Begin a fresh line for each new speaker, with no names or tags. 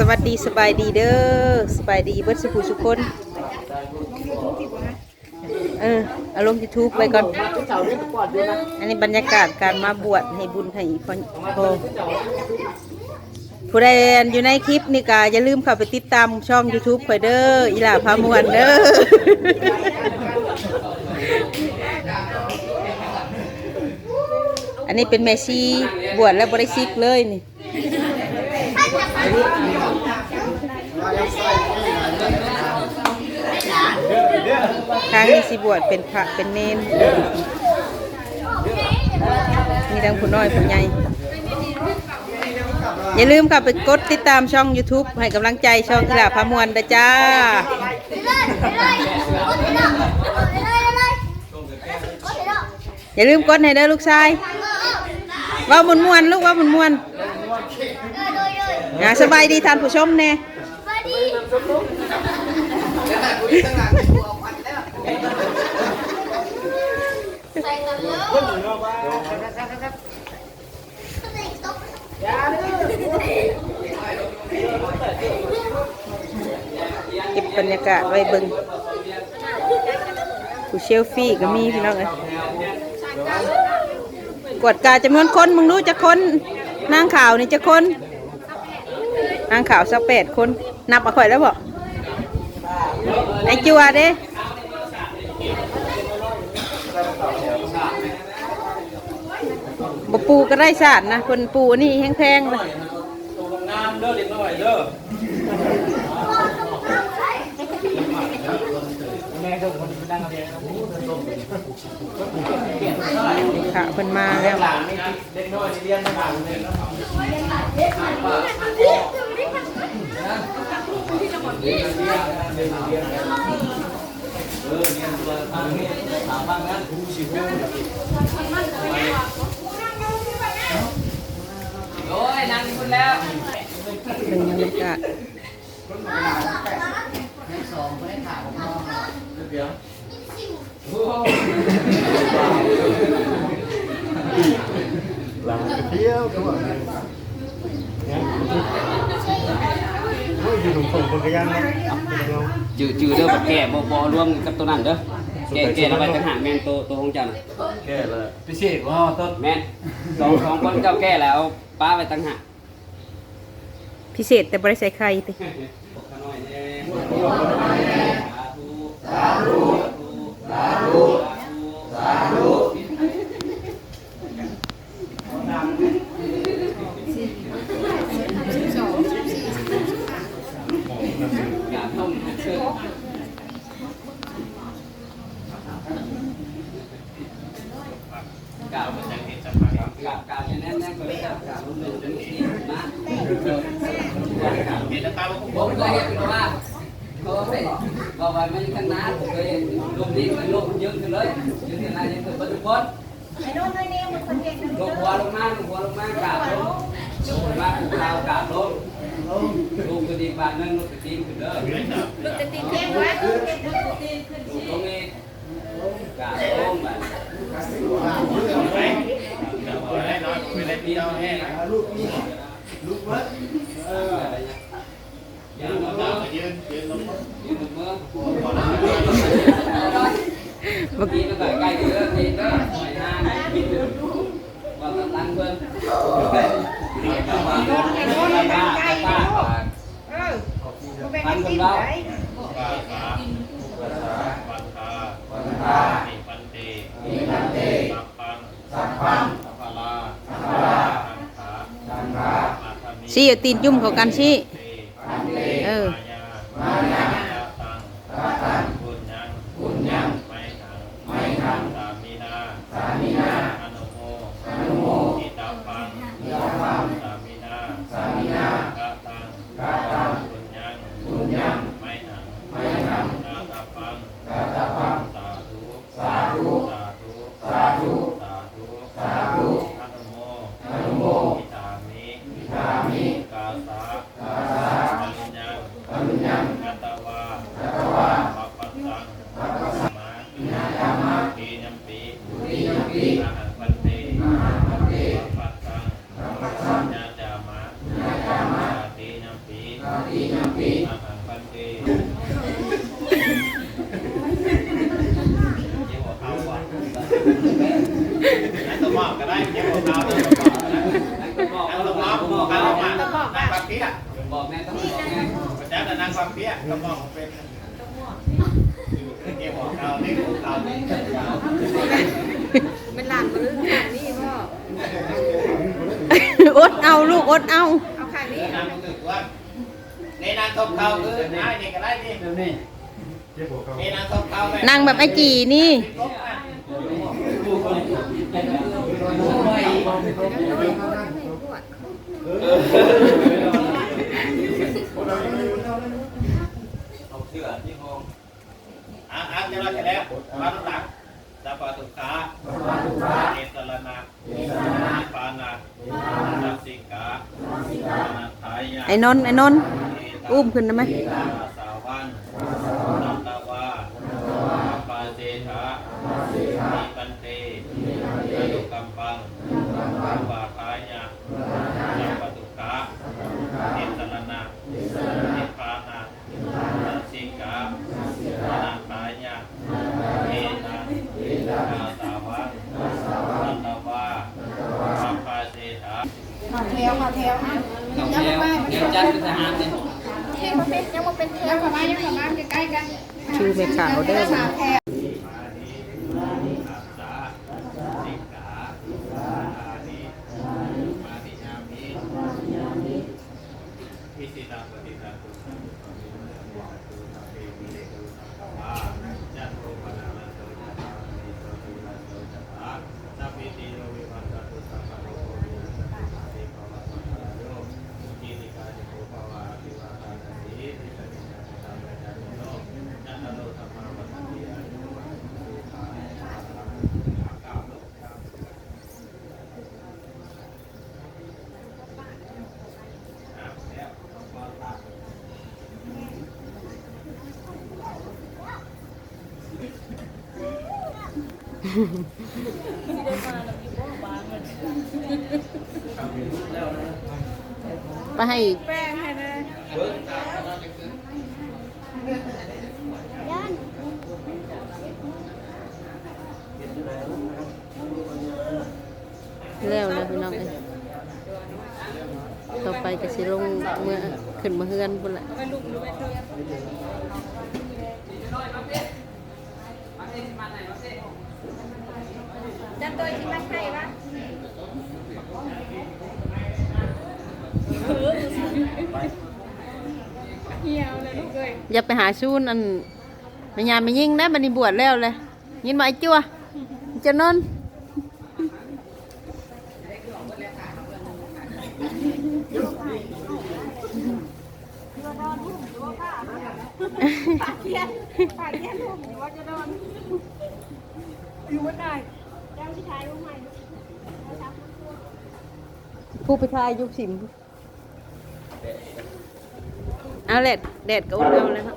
สวัสดีสบายดีเด้อสบายดีเบิดสุขุสุคนเออเอาลงยูทูบไปก่อน อันนี้บรรยากาศการมาบวชให้บุญให้พ่อพผู้ใดอยู่ในคลิปนี่ก็อย่าลืมเข้าไปติดตามช่อง YouTube ข่อยเด้ออีหล่าพามวนเด้ออันนี้เป็นแม่ชีบวชแล้วบริสิกเลยนี่ งนี้สิบวชเป็นพระเป็นเนนมีทั้งผู้น้อยผู้ใหญ่อย่าลืมค่ะไปกดติดตามช่อง YouTube ให้กำลังใจช่องกีฬาพามวลนะจ้าอย่าลืมกดให้เด้อลูกชายเว่ามุนมวนๆลูกเว่ามุนมวนๆอ่าสบายดีท่านผู้ชมแน่เก็บ บรรยากาศไว้เบิ่งผู้เชลฟี่ก็มีพี่น้องเอ้ยกวดกาจำนวนคนมึงรู้จะคนนางข่าวนี่จะคนนางข่าวสักแปดคน นับมาข่อยแล้วบอกไอจัวเด้บปูก็ได้สารนะคนปูนี่แพงๆเลย
งามเด้อเด็กน้อยเด้อแม่ก็คนดังเรียน
ค่ะเพิ่นมาแล้ว
หลานนี่เด็กน้อยเรียนมาหลานเลย
โอ้ยนั่งคุณแล้ว
เป็นบรรยากาศ
หลังเที่ยวก็ว่าโอ้ยอยู่หนุ่มส่งคนกระยันนะเป็นยังไง
จืดจืดเด้อแบบแก่บ่บ่รวมกับตัวนั้นเด้อแก่แก่แล้วไปต่างหากแม่นตัวตัวของเจ้าน่ะ
แก่เลย
พิเศษว่าต้น
แม่นสองสองคนเจ้าแก่แล้วป้าไปต่างหาก
พิเศษแต่บริใส่ไข่ ติ
อย่าต้มเชื่อกล่าวกล่ากล่าวแน่นๆก็เลยกล่าวกล่าวรุ่นหนึ่งรุ่นนี้นะผมเคยเห็นว่าเขาไปบอกว่ามันข้างหน้เคยเห็นลมนี้มันเยอะขึ้นเลยเยอะขึ้นอะไรเยอะขึ้นบรรทุกคนลงหัวลงมาลงหัวลงมา กราบลงลงมาผูกเท้ากราบลงลงกระดิ่งบานนั่งลงกระดิ่งขึ้นเด้อลงกระดิ่งขึ้นไว้ลงตรงนี้กราบลงแบบ
ไม่ได้เดียวแห้งลูกนี่ลูกวัด
ยืน มือยืนยืนมือเมื่อกี้ก็ใกล้ๆเยอะทีก็หน่อยห้าว่าตั้งเพิ่มว่าป้ากันเรา
วันทานิ ติอหัปันเตอหัปัน
ต
ปัตตังปัตตังญาจามะญาจามะตินัมปีตินัมปีอหัปันเตเยี่ยวเท้าวัดนั่นตะมอกก็ได้เยี่ยวเท้าตะอกก็ได้
นั่นตะอก
นั่ตะอก
บ
อ
กกั
น
ออก
มานั่งปักเปี้ย
บอกแม่ต้องบอกแม่
ประนางปักเปี้ยตะมอกเป็นเกี่ยวกับเราเนี่ยของ
เรา อ
อดเอาลูกอดเอา
เอาขางนี้
นั่งตึกว่าในนั่งทบเขาคือไอ้นี่ก็ได้นี่
นี่
เจ็บหัวเข่า
ในนั่งทบเขา
นั่งแบบไอจีนี่
เอาเสื้อที่ห้องอะอะจะรอดแล้วมาตุตักสัพพทุกขาเอตลนะปา
ไอ้นนท์ไอ้นนท์อุ้มขึ้นได้ไหม
สาวันนันตวาปาเจธามีปันเตอนุกัมปังวาทายะสัพพทุกขาเอตลนะนิพพานาสัสสิกานาทายะเอนะอาสาวันนันตวาปาเจธา
ขอแถวขอแถวนะ
ต้องเลี้ยงเลี้ยงจัดเป็นทหารเนี่ย
เทมาเป็นยังมาเป็นเทวขอมายังขอมาใกล้ๆกัน
ชื่อไม่ขาวเด้อ
สามแถว
มานิอาสาสิกขาอานิมานิยามิพิสิตังปฏิตังตุสังปฏิตังตุสังเปมิเลกุสังปะยัตโตปนาลันโตจัตตามิโตติลันโตจัตตาสัพพิติโยวิวัตตุสัพพะโลกวินัสสติสัพพิภวะสัพพะโยกินิกานิโกภวะอภิวาทานาสีทิสมินาสตัมปะจานิโนยัตโตสัมมาวัฏฏันติอายุวันสุขังอาการโลกครับ
ไปให้
แป้งให้เลย
แล้วนะพี่น้องเอ้ยต่อไปก็สิลงเมื่อขึ้นมาเฮือนพุ่นแหละ
จัน ตัวที่มันให้ปะ
อย่าไปหาชูนอันแม่ยามไม่ยิ่งนะบัดนี้บวชแล้วเลยยินบ่ไอ้จั่วจะนอน
ปากเทียนปากเทียนถูกหรือว่าจะโดนอยู่ไม่ได้ เจ้าที่ชายรู้ไหม
ผู้ไปทายยุคสิมเอาแหละแดดก็อดเอาแล้วเนาะ